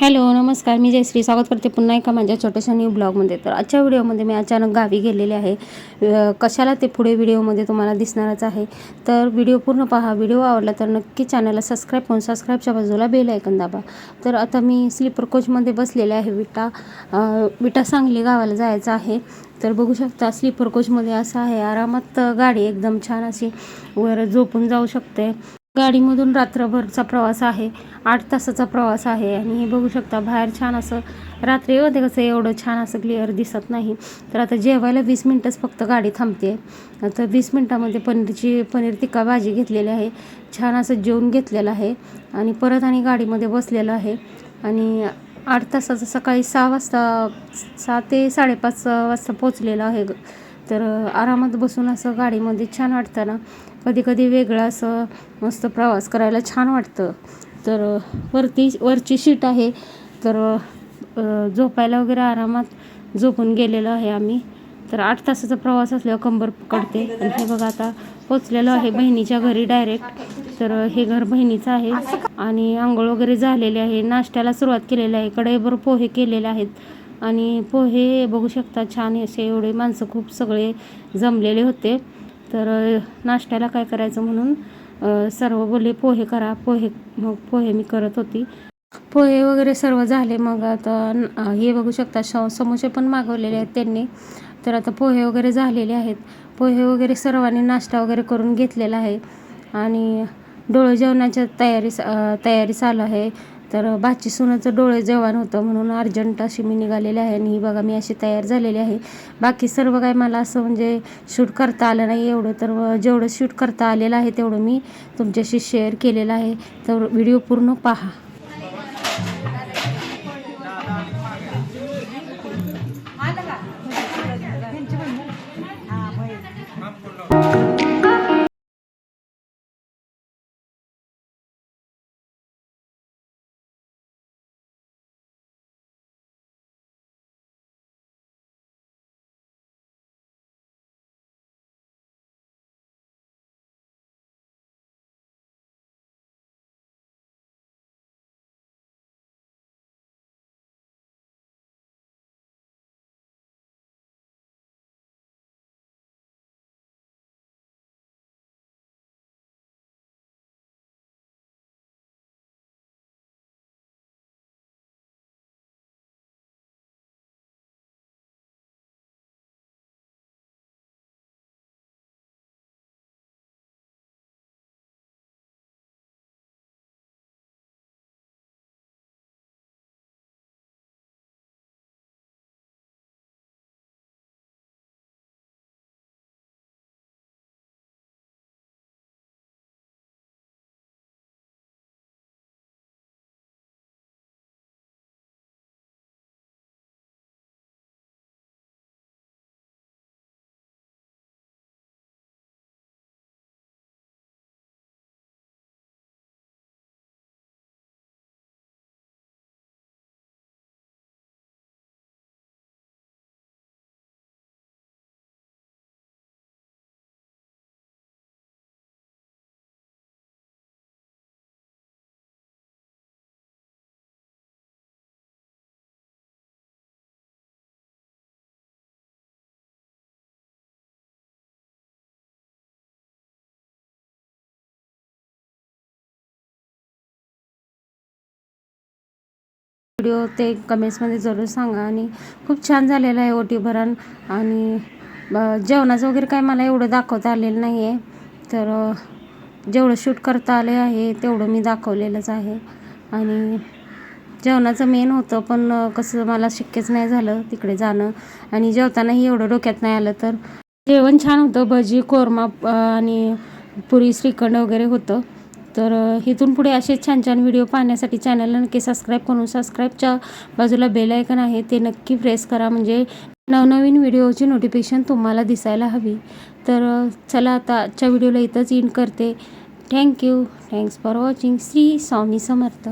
Hello नमस्कार. मी जयश्री स्वागत करते पुन्हा एका माझ्या छोट्याशा न्यू ब्लॉगमध्ये तर आजच्या व्हिडिओमध्ये मी अचानक गावी गेलेले आहे. कशाला ते पुढे व्हिडिओमध्ये तुम्हाला दिसणारच आहे? तर व्हिडिओ पूर्ण पहा. व्हिडिओ आवडला तर नक्की चॅनलला सबस्क्राईब करून सबस्क्राईबच्या बाजूला बेल ऐकन दाबा. तर आता मी स्लीपर कोचमध्ये बसलेले आहे विटा. विटा सांगली गावाला जायचं आहे. तर बघू शकता स्लीपर कोचमध्ये असं आहे. आरामात गाडी एकदम छान अशी वर झोपून जाऊ शकते. गाडीमधून रात्रभरचा प्रवास आहे आठ तासाचा प्रवास आहे आणि हे बघू शकता बाहेर छान असं रात्री होते कसं एवढं छान असं क्लिअर दिसत नाही. तर आता जेवायला वीस मिनटंच फक्त गाडी थांबते. तर वीस मिनटामध्ये पनीरची पनीर टिक्का भाजी घेतलेली आहे छान असं जेवून घेतलेलं आहे आणि परत आणि गाडीमध्ये बसलेलं आहे आणि आठ तासाचं सकाळी सहा वाजता सहा ते साडेपाच वाजता पोचलेलं आहे. तर आरामात बसून असं गाडीमध्ये छान वाटतं ना कधी कधी वेगळं असं मस्त प्रवास करायला छान वाटतं. तर वरती वरची शीट आहे. तर झोपायला वगैरे आरामात झोपून गेलेलो आहे आम्ही. तर आठ तासाचा प्रवास असल्यावर कंबर पकडते. आणि हे बघा आता पोचलेलो आहे बहिणीच्या घरी डायरेक्ट. तर हे घर बहिणीचं आहे. आणि आंघोळ वगैरे झालेले आहे. नाश्त्याला सुरुवात केलेली आहे. कढईभर पोहे केलेले आहेत. आणि पोहे बघू शकता छान असे एवढे माणसं खूप सगळे जमलेले होते. तर नाश्त्याला काय करायचं म्हणून सर्व बोलले पोहे करा पोहे मग पोहे मी करत होती. पोहे वगैरे सर्व झाले मग आता हे बघू शकता श समोसे पण मागवलेले आहेत त्यांनी. तर आता पोहे वगैरे झालेले आहेत. पोहे वगैरे सर्वांनी नाश्ता वगैरे करून घेतलेला आहे. आणि डोळे जेवणाच्या तयारी तयारी चालू आहे. तर भाची सुनाचं डोळे जेवण होतं म्हणून अर्जंट अशी मी निघालेली आहे आणि ही बघा मी अशी तयार झालेली आहे. बाकी सर्व काय मला असं म्हणजे शूट करता आलं नाही एवढं तर जेवढं शूट करता आलेलं आहे तेवढं मी तुमच्याशी शेअर केलेलं आहे. तर व्हिडिओ पूर्ण पहा. व्हिडिओ ते कमेंट्समध्ये जरूर सांगा. आणि खूप छान झालेलं आहे ओटी भरण. आणि जेवणाचं वगैरे काय मला एवढं दाखवता आलेलं नाही आहे तर जेवढं शूट करता आले आहे तेवढं मी दाखवलेलंच आहे. आणि जेवणाचं मेन होतं पण कसं मला शक्यच नाही झालं तिकडे जाणं. आणि जेवतानाही एवढं डोक्यात नाही आलं तर. जेवण छान होतं भजी कोरमा आणि पुरी श्रीखंड वगैरे होतं. तर इथून पुढे असे छान छान व्हिडिओ पाहण्यासाठी चॅनलला नक्की सबस्क्राईब करून सबस्क्राईबच्या बाजूला बेल आयकन आहे ते नक्की प्रेस करा. म्हणजे नवनवीन व्हिडिओची नोटिफिकेशन तुम्हाला दिसायला हवी. तर चला आता आजच्या व्हिडिओला इथंच इन करते. Thank you thanks for watching Shri Swami Samarth.